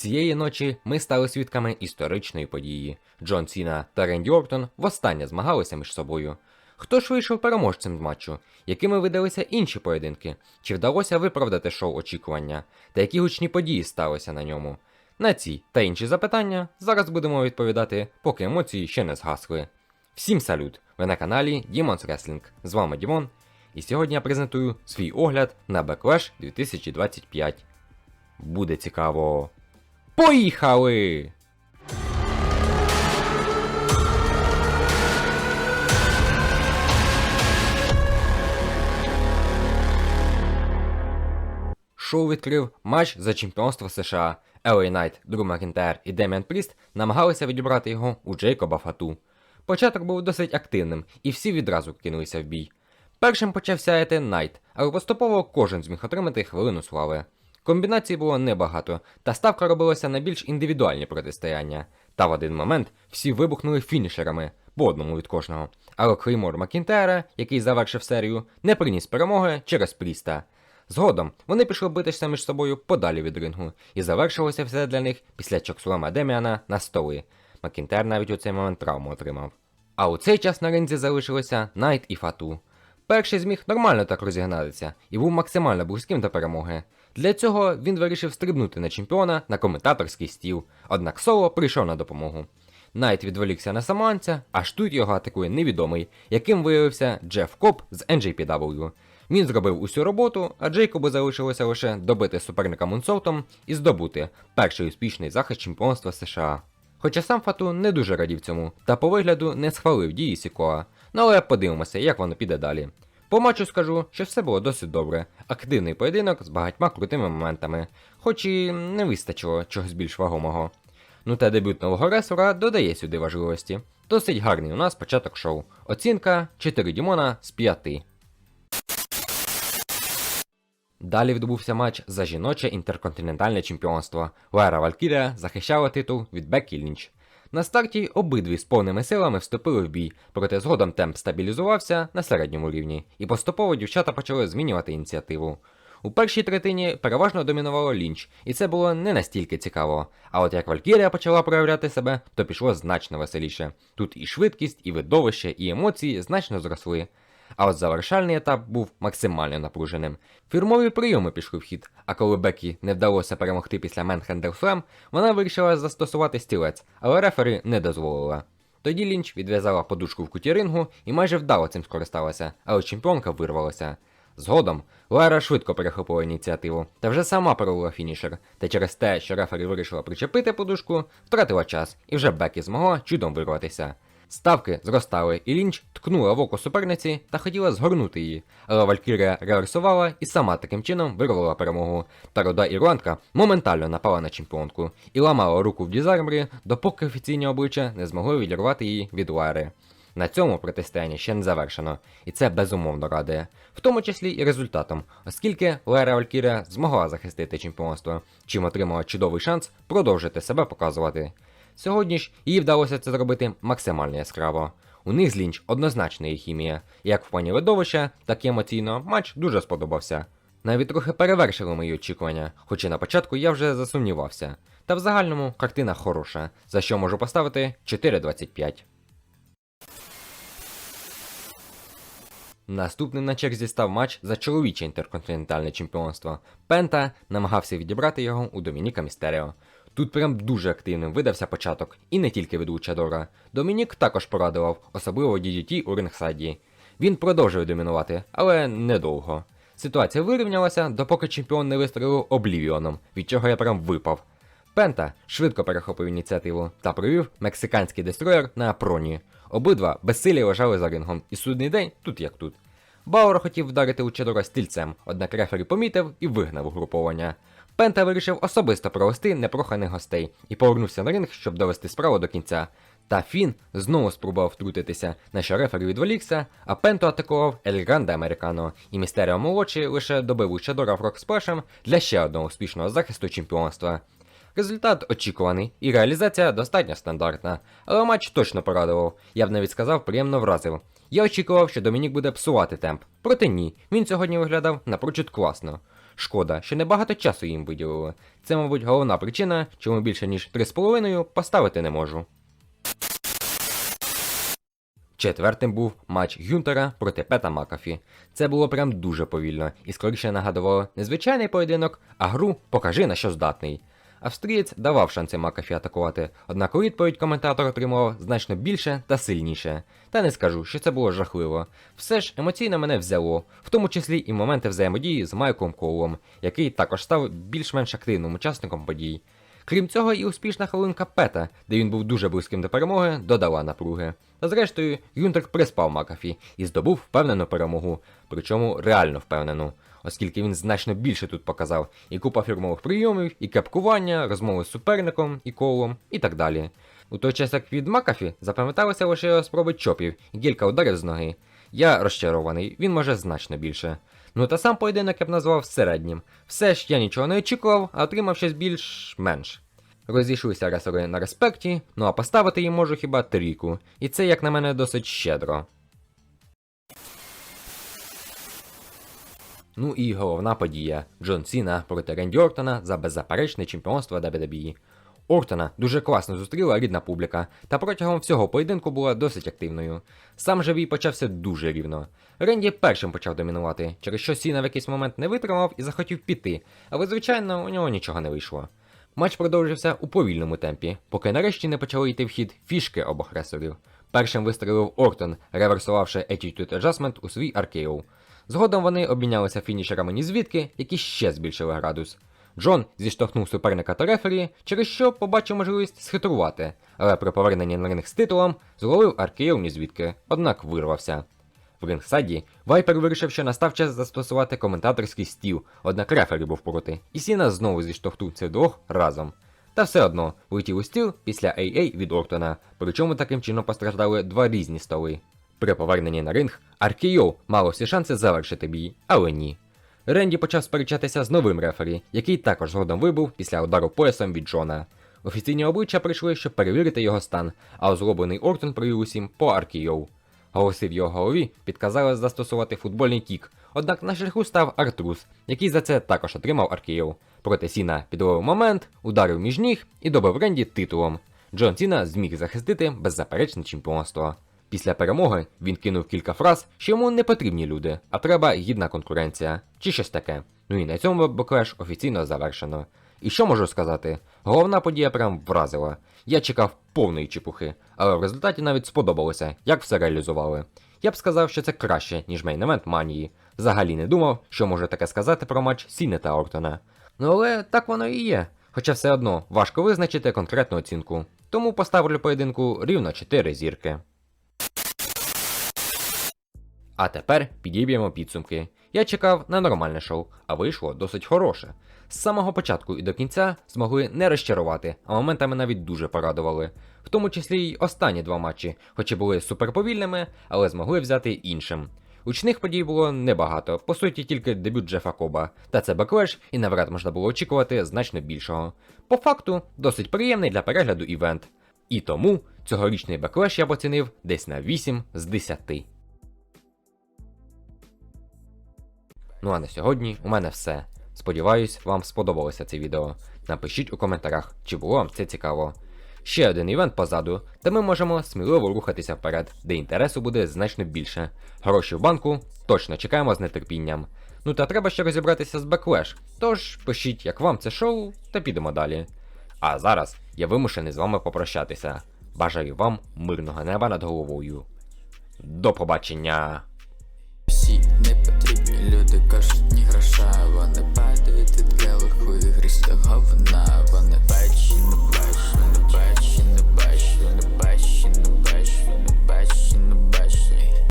Цієї ночі ми стали свідками історичної події. Джон Сіна та Ренді Ортон востаннє змагалися між собою. Хто ж вийшов переможцем з матчу? Якими видалися інші поєдинки? Чи вдалося виправдати шоу очікування? Та які гучні події сталися на ньому? На ці та інші запитання зараз будемо відповідати, поки емоції ще не згасли. Всім салют! Ви на каналі Demons Wrestling. З вами Дімон, і сьогодні я презентую свій огляд на Backlash 2025. Буде цікаво. Поїхали! Шоу відкрив матч за чемпіонство США. LA Knight, Дру Макінтайр і Деміан Пріст намагалися відібрати його у Джейкоба Фату. Початок був досить активним, і всі відразу кинулися в бій. Першим почав сяяти Найт, але поступово кожен зміг отримати хвилину слави. Комбінацій було небагато, та ставка робилася на більш індивідуальні протистояння. Та в один момент всі вибухнули фінішерами, по одному від кожного. Але Клеймор Макінтайра, який завершив серію, не приніс перемоги через Пріста. Згодом вони пішли битися між собою подалі від рингу, і завершилося все для них після чоксулема Деміана на столи. Макінтер навіть у цей момент травму отримав. А у цей час на ринзі залишилися Найт і Фату. Перший зміг нормально так розігнатися і був максимально близьким до перемоги. Для цього він вирішив стрибнути на чемпіона на коментаторський стіл, однак Соло прийшов на допомогу. Найт відволікся на саманця, аж тут його атакує невідомий, яким виявився Джеф Коп з NJPW. Він зробив усю роботу, а Джейкобу залишилося лише добити суперника Мунсолтом і здобути перший успішний захист чемпіонства США. Хоча сам Фату не дуже радів цьому, та по вигляду не схвалив дії Сікоа. Ну але подивимося, як воно піде далі. По матчу скажу, що все було досить добре. Активний поєдинок з багатьма крутими моментами, хоч і не вистачило чогось більш вагомого. Ну та дебют нового реслера додає сюди важливості. Досить гарний у нас початок шоу. Оцінка 4 Дімона з 5. Далі відбувся матч за жіноче інтерконтинентальне чемпіонство. Лера Валькірія захищала титул від Беккі Лінч. На старті обидві з повними силами вступили в бій, проте згодом темп стабілізувався на середньому рівні, і поступово дівчата почали змінювати ініціативу. У першій третині переважно домінувало Лінч, і це було не настільки цікаво. А от як Валькірія почала проявляти себе, то пішло значно веселіше. Тут і швидкість, і видовище, і емоції значно зросли. А от завершальний етап був максимально напруженим. Фірмові прийоми пішли в хід, а коли Бекі не вдалося перемогти після Менхендер Флем, вона вирішила застосувати стілець, але рефері не дозволила. Тоді Лінч відв'язала подушку в куті рингу і майже вдало цим скористалася, але чемпіонка вирвалася. Згодом Лера швидко перехопила ініціативу та вже сама провела фінішер, та через те, що рефері вирішила причепити подушку, втратила час, і вже Бекі змогла чудом вирватися. Ставки зростали, і Лінч ткнула в око суперниці та хотіла згорнути її, але Валькірія реверсувала і сама таким чином вирвала перемогу. Та рода ірландка моментально напала на чемпіонку і ламала руку в дізармрі, допоки офіційні обличчя не змогли відірвати її від Лари. На цьому протистояння ще не завершено, і це безумовно радує, в тому числі і результатом, оскільки Лера Валькірія змогла захистити чемпіонство, чим отримала чудовий шанс продовжити себе показувати. Сьогодні ж їй вдалося це зробити максимально яскраво. У них з Лінч однозначна є хімія, як в плані видовища, так і емоційно матч дуже сподобався. Навіть трохи перевершили мої очікування, хоча на початку я вже засумнівався. Та в загальному картина хороша, за що можу поставити 4.25. Наступним на черзі став матч за чоловіче інтерконтинентальне чемпіонство. Пента намагався відібрати його у Домініка Містеріо. Тут прям дуже активним видався початок, і не тільки від Лучадора. Домінік також порадував, особливо DDT у рингсайді. Він продовжує домінувати, але недовго. Ситуація вирівнялася, допоки чемпіон не вистрелив облівіоном, від чого я прям випав. Пента швидко перехопив ініціативу та провів мексиканський дестроєр на Апроні. Обидва безсилі лежали за рингом, і судний день тут як тут. Бауер хотів вдарити Лучадора стільцем, однак рефері помітив і вигнав угруповання. Пента вирішив особисто провести непроханих гостей і повернувся на ринг, щоб довести справу до кінця. Та Фін знову спробував втрутитися, на що рефері відволікся, а Пенту атакував Ель Гранде Американо, і Містеріо молодший лише добив Лучадора в Роксплешем для ще одного успішного захисту чемпіонства. Результат очікуваний, і реалізація достатньо стандартна, але матч точно порадував, я б навіть сказав, приємно вразив. Я очікував, що Домінік буде псувати темп, проте ні, він сьогодні виглядав напрочуд класно. Шкода, що небагато часу їм виділили. Це, мабуть, головна причина, чому більше ніж 3,5 поставити не можу. Четвертим був матч Гюнтера проти Пета Макафі. Це було прям дуже повільно і скоріше нагадувало не звичайний поєдинок, а гру покажи на що здатний. Австрієць давав шанси Макафі атакувати, однак у відповідь коментатор отримував значно більше та сильніше. Та не скажу, що це було жахливо. Все ж емоційно мене взяло, в тому числі і моменти взаємодії з Майком Коулом, який також став більш-менш активним учасником подій. Крім цього, і успішна хвилинка Пета, де він був дуже близьким до перемоги, додала напруги. Та зрештою, Юнтер приспав Макафі і здобув впевнену перемогу, причому реально впевнену, оскільки він значно більше тут показав і купа фірмових прийомів, і кепкування, розмови з суперником і колом, і так далі. У той час як від Макафі запам'яталися лише його спроби чопів і кілька ударів з ноги. Я розчарований, він може значно більше. Ну та сам поєдинок я б назвав середнім. Все ж я нічого не очікував, а отримав щось більш-менш. Розійшлися ресори на респекті, ну а поставити їм можу хіба трійку, і це, як на мене, досить щедро. Ну і головна подія Джон Сіна проти Ренді Ортона за беззаперечне чемпіонство WWE. Ортона дуже класно зустріла рідна публіка, та протягом всього поєдинку була досить активною. Сам же бій почався дуже рівно. Ренді першим почав домінувати, через що Сіна в якийсь момент не витримав і захотів піти, але звичайно у нього нічого не вийшло. Матч продовжився у повільному темпі, поки нарешті не почали йти в хід фішки обох ресорів. Першим вистрелив Ортон, реверсувавши Attitude Adjustment у свій RKO. Згодом вони обмінялися фінішерами ні звідки, які ще збільшили градус. Джон зіштовхнув суперника та рефері, через що побачив можливість схитрувати, але при поверненні на ринг з титулом зловив RKO ні звідки, однак вирвався. В рингсайді Вайпер вирішив, що настав час застосувати коментаторський стіл, однак рефері був проти, і Сіна знову зіштовхнув цих двох разом. Та все одно влетів у стіл після AA від Ортона, причому таким чином постраждали два різні столи. При поверненні на ринг RKO мало всі шанси завершити бій, але ні. Ренді почав сперечатися з новим рефері, який також згодом вибув після удару поясом від Джона. Офіційні обличчя прийшли, щоб перевірити його стан, а озлоблений Ортон провів усім по RKO. Голоси в його голові підказали застосувати футбольний кік, однак на шляху став Артрус, який за це також отримав RKO. Проте Сіна підловив момент, ударив між ніг і добив Ренді титулом. Джон Сіна зміг захистити беззаперечне чемпіонство. Після перемоги він кинув кілька фраз, що йому не потрібні люди, а треба гідна конкуренція, чи щось таке. Ну і на цьому Беклеш офіційно завершено. І що можу сказати? Головна подія прям вразила. Я чекав повної чепухи, але в результаті навіть сподобалося, як все реалізували. Я б сказав, що це краще, ніж мейн-евент манії. Взагалі не думав, що можу таке сказати про матч Сіни та Ортона. Ну але так воно і є. Хоча все одно важко визначити конкретну оцінку. Тому поставлю поєдинку рівно 4 зірки. А тепер підіб'ємо підсумки. Я чекав на нормальне шоу, а вийшло досить хороше. З самого початку і до кінця змогли не розчарувати, а моментами навіть дуже порадували. В тому числі й останні два матчі, хоч і були суперповільними, але змогли взяти іншим. Учних подій було небагато, по суті, тільки дебют Джефа Коба, та це беклеш, і навряд можна було очікувати значно більшого. По факту, досить приємний для перегляду івент. І тому цьогорічний беклеш я б оцінив десь на 8 з 10. Ну а на сьогодні у мене все. Сподіваюсь, вам сподобалося це відео. Напишіть у коментарях, чи було вам це цікаво. Ще один івент позаду, та ми можемо сміливо рухатися вперед, де інтересу буде значно більше. Гроші в банку точно чекаємо з нетерпінням. Ну та треба ще розібратися з Backlash, тож пишіть, як вам це шоу, та підемо далі. А зараз я вимушений з вами попрощатися. Бажаю вам мирного неба над головою. До побачення! Всі непотрібні люди кажуть, ні гроша, вони падають від келиху і грістя говна, вони бачі, не бачу, не бачу, не бачу, не бачу, не бачу.